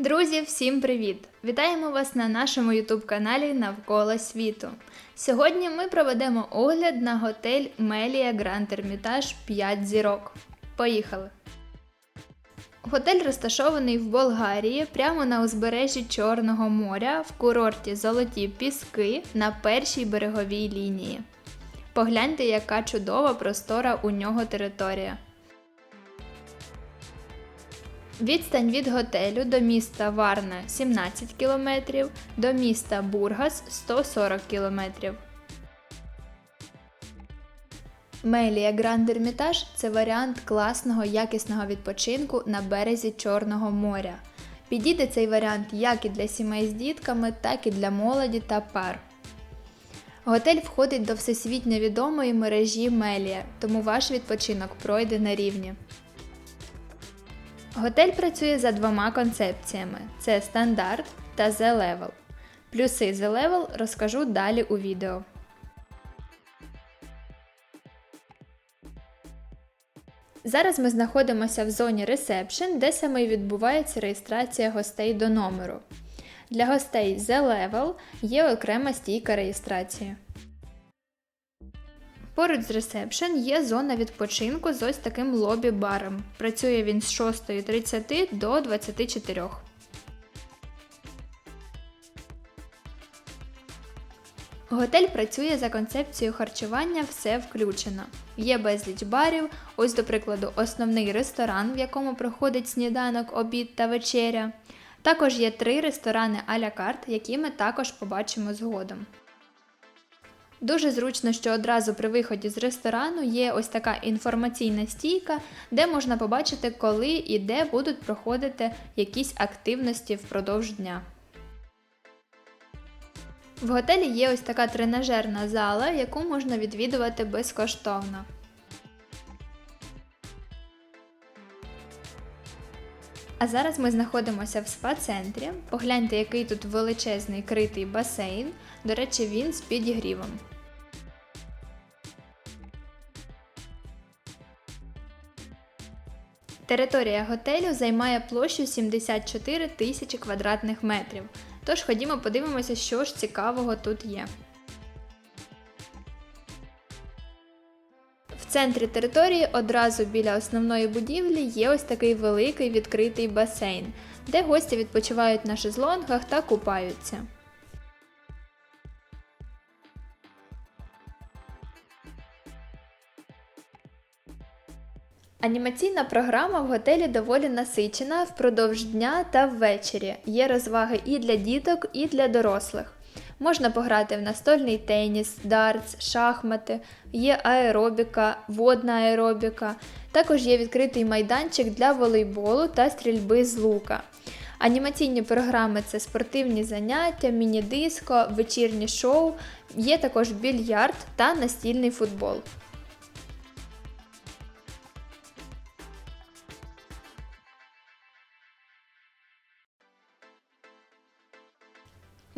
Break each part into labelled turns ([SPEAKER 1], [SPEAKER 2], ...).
[SPEAKER 1] Друзі, всім привіт! Вітаємо вас на нашому youtube каналі Навколо світу. Сьогодні ми проведемо огляд на готель Мелія Гранд Ермітаж 5 зірок. Поїхали! Готель розташований в Болгарії прямо на узбережжі Чорного моря в курорті Золоті Піски на першій береговій лінії. Погляньте, яка чудова простора у нього територія. Відстань від готелю до міста Варна 17 км, до міста Бургас 140 км. Мелія Гранд Ермітаж це варіант класного якісного відпочинку на березі Чорного моря. Підійде цей варіант як і для сімей з дітками, так і для молоді та пар. Готель входить до всесвітньо відомої мережі Мелія, тому ваш відпочинок пройде на рівні. Готель працює за двома концепціями: це стандарт та The Level. Плюси The Level розкажу далі у відео. Зараз ми знаходимося в зоні Reception, де саме відбувається реєстрація гостей до номеру. Для гостей The Level є окрема стійка реєстрації. Поруч з ресепшн є зона відпочинку з ось таким лобі-баром. Працює він з 6.30 до 24. Готель працює за концепцією харчування все включено. Є безліч барів, ось, до прикладу, основний ресторан, в якому проходить сніданок, обід та вечеря. Також є три ресторани а-ля карт, які ми також побачимо згодом. Дуже зручно, що одразу при виході з ресторану є ось така інформаційна стійка, де можна побачити, коли і де будуть проходити якісь активності впродовж дня. В готелі є ось така тренажерна зала, яку можна відвідувати безкоштовно. А зараз ми знаходимося в спа-центрі. Погляньте, який тут величезний критий басейн. До речі, він з підігрівом. Територія готелю займає площу 74 тисячі квадратних метрів. Тож ходімо подивимося, що ж цікавого тут є. В центрі території одразу біля основної будівлі є ось такий великий відкритий басейн, де гості відпочивають на шезлонгах та купаються. Анімаційна програма в готелі доволі насичена впродовж дня та ввечері. Є розваги і для діток, і для дорослих. Можна пограти в настольний теніс, дартс, шахмати, є аеробіка, водна аеробіка. Також є відкритий майданчик для волейболу та стрільби з лука. Анімаційні програми це спортивні заняття, міні-диско, вечірні шоу, є також більярд та настільний футбол.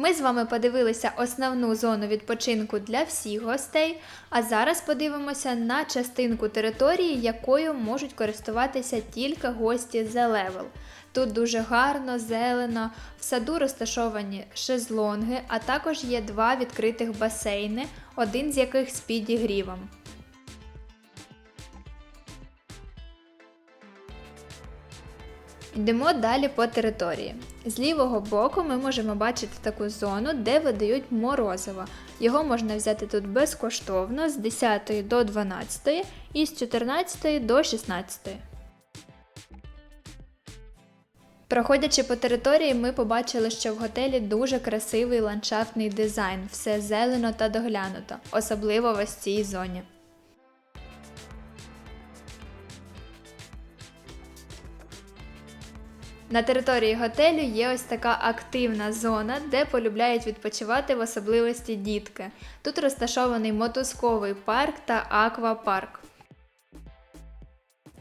[SPEAKER 1] Ми з вами подивилися основну зону відпочинку для всіх гостей, а зараз подивимося на частинку території, якою можуть користуватися тільки гості The Level. Тут дуже гарно, зелено, в саду розташовані шезлонги, а також є два відкритих басейни, один з яких з підігрівом. Йдемо далі по території. З лівого боку ми можемо бачити таку зону, де видають морозиво. Його можна взяти тут безкоштовно з 10 до 12 і з 14 до 16. Проходячи по території, ми побачили, що в готелі дуже красивий ландшафтний дизайн, все зелено та доглянуто, особливо в ось цій зоні. На території готелю є ось така активна зона, де полюбляють відпочивати в особливості дітки. Тут розташований мотузковий парк та аквапарк.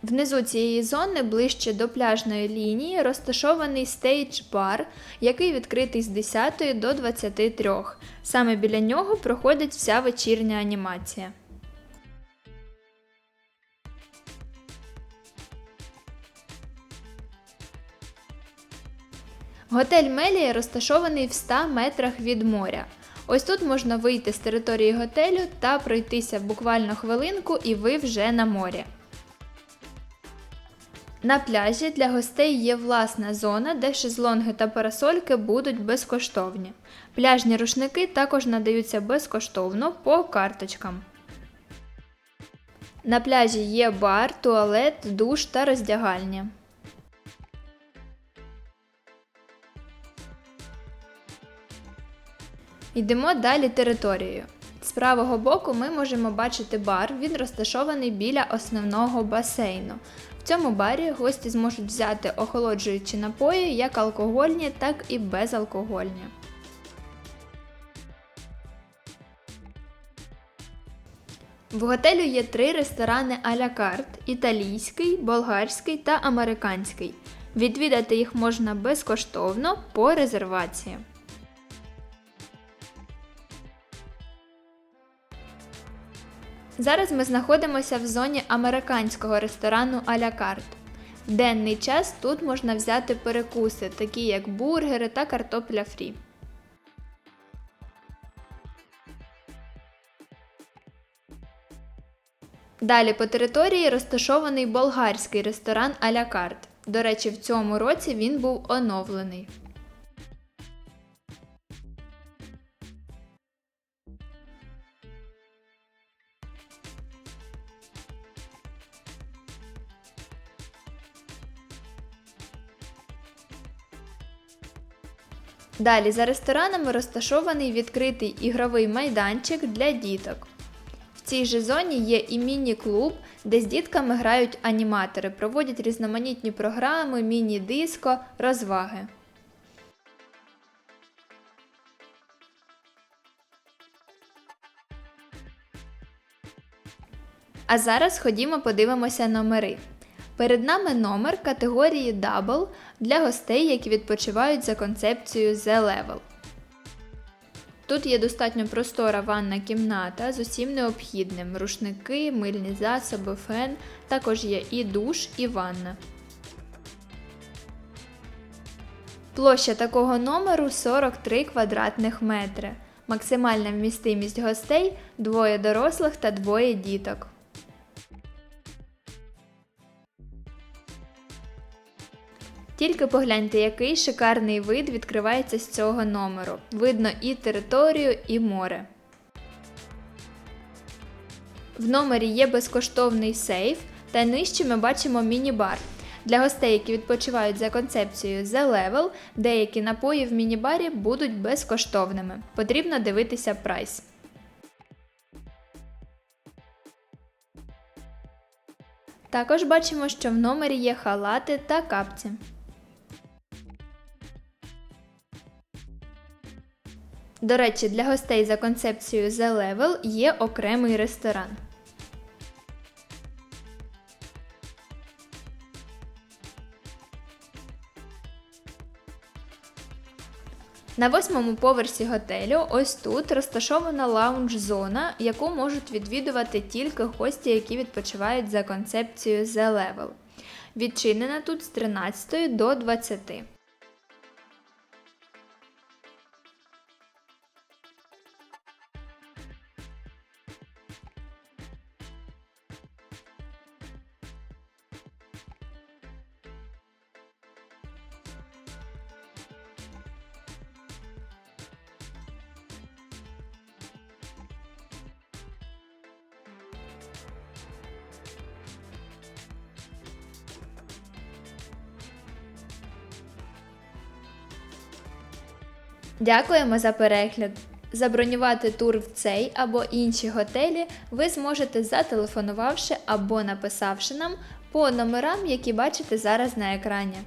[SPEAKER 1] Внизу цієї зони, ближче до пляжної лінії, розташований стейдж-бар, який відкритий з 10 до 23. Саме біля нього проходить вся вечірня анімація. Готель Мелія розташований в 100 метрах від моря. Ось тут можна вийти з території готелю та пройтися буквально хвилинку, і ви вже на морі. На пляжі для гостей є власна зона, де шезлонги та парасольки будуть безкоштовні. Пляжні рушники також надаються безкоштовно по карточкам. На пляжі є бар, туалет, душ та роздягальня. Йдемо далі територією. З правого боку ми можемо бачити бар, він розташований біля основного басейну. В цьому барі гості зможуть взяти охолоджуючі напої як алкогольні, так і безалкогольні. В готелю є три ресторани а-ля карт: італійський, болгарський та американський. Відвідати їх можна безкоштовно по резервації. Зараз ми знаходимося в зоні американського ресторану а-ля карт. В денний час тут можна взяти перекуси, такі як бургери та картопля фрі. Далі по території розташований болгарський ресторан а-ля карт. До речі, в цьому році він був оновлений. Далі за ресторанами розташований відкритий ігровий майданчик для діток. В цій же зоні є і міні-клуб, де з дітками грають аніматори, проводять різноманітні програми, міні-диско, розваги. А зараз ходімо подивимося номери. Перед нами номер категорії Double для гостей, які відпочивають за концепцією The Level. Тут є достатньо простора ванна кімната з усім необхідним: рушники, мильні засоби, фен, також є і душ, і ванна. Площа такого номеру 43 квадратних метри. Максимальна вмістимість гостей двоє дорослих та двоє діток. Тільки погляньте, який шикарний вид відкривається з цього номеру. Видно і територію, і море. В номері є безкоштовний сейф, та нижче ми бачимо міні-бар. Для гостей, які відпочивають за концепцією The Level, деякі напої в міні-барі будуть безкоштовними. Потрібно дивитися прайс. Також бачимо, що в номері є халати та капці. До речі, для гостей за концепцією The Level є окремий ресторан. На восьмому поверсі готелю ось тут розташована лаунж-зона, яку можуть відвідувати тільки гості, які відпочивають за концепцією The Level. Відчинена тут з 13 до 20. Дякуємо за перегляд! Забронювати тур в цей або інші готелі ви зможете зателефонувавши або написавши нам по номерам, які бачите зараз на екрані.